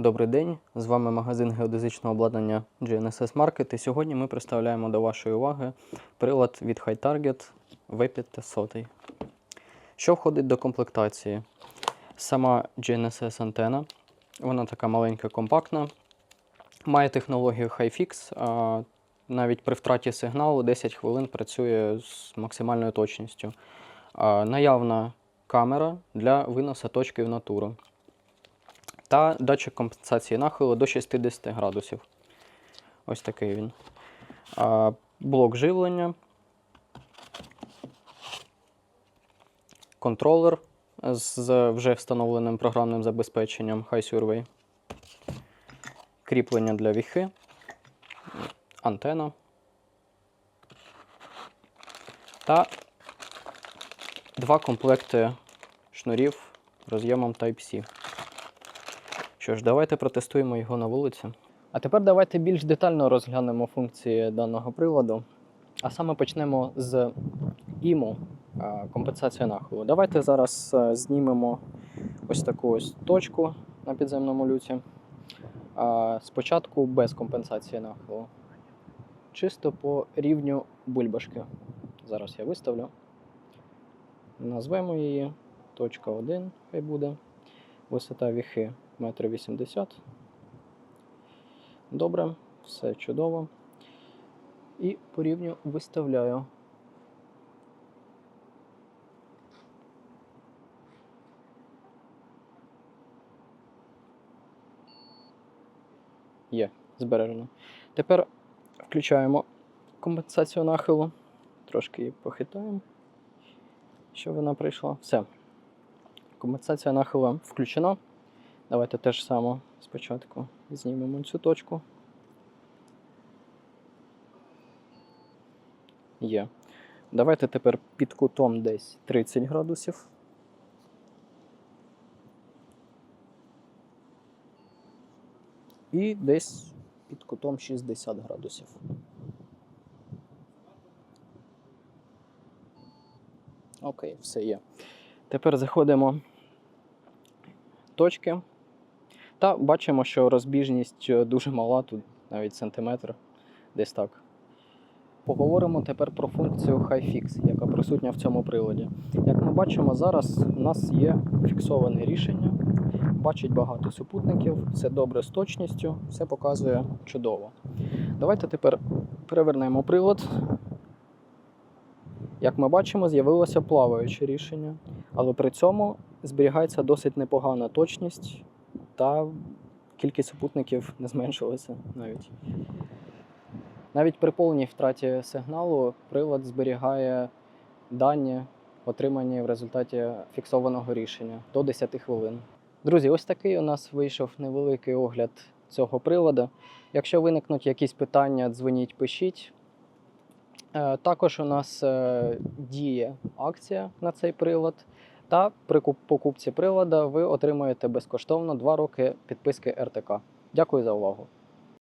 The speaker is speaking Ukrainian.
Добрий день, з вами магазин геодезичного обладнання GNSS Market. І сьогодні ми представляємо до вашої уваги прилад від HiTarget V500. Що входить до комплектації? Сама GNSS антена, вона така маленька, компактна, має технологію HiFix, а навіть при втраті сигналу 10 хвилин працює з максимальною точністю. Наявна камера для виносу точки в натуру та датчик компенсації нахилу до 60 градусів. Ось такий він. А, блок живлення, контролер з вже встановленим програмним забезпеченням HiSurvey, кріплення для віхи, антена та два комплекти шнурів роз'ємом Type-C. Що ж, давайте протестуємо його на вулиці. А тепер давайте більш детально розглянемо функції даного приладу. А саме почнемо з іму компенсація нахилу. Давайте зараз е, знімемо ось таку ось точку на підземному люці. Спочатку без компенсації нахилу. Чисто по рівню бульбашки. Зараз я виставлю. Назвемо її точка 1, хай буде. Висота віхи 1,80 м. Добре, все чудово. І по рівню виставляю. Є, збережено. Тепер включаємо компенсацію нахилу. Трошки її похитаємо, щоб вона прийшла. Все. Компенсація нахилу включена. Давайте теж само спочатку знімемо цю точку. Є. Давайте тепер під кутом десь 30 градусів. І десь під кутом 60 градусів. Окей, все є. Тепер заходимо точки. Та бачимо, що розбіжність е, дуже мала, тут навіть сантиметр, десь так. Поговоримо тепер про функцію HiFix, яка присутня в цьому приладі. Як ми бачимо, зараз у нас є фіксоване рішення, бачить багато супутників, все добре з точністю, все показує чудово. Давайте тепер перевернемо прилад. Як ми бачимо, з'явилося плаваюче рішення, але при цьому зберігається досить непогана точність та кількість супутників не зменшилася навіть. Навіть при повній втраті сигналу прилад зберігає дані, отримані в результаті фіксованого рішення до 10 хвилин. Друзі, ось такий у нас вийшов невеликий огляд цього приладу. Якщо виникнуть якісь питання, дзвоніть, пишіть. Е, Також у нас е, діє акція на цей прилад. Та при куп- покупці прилада ви отримаєте безкоштовно 2 роки підписки РТК. Дякую за увагу.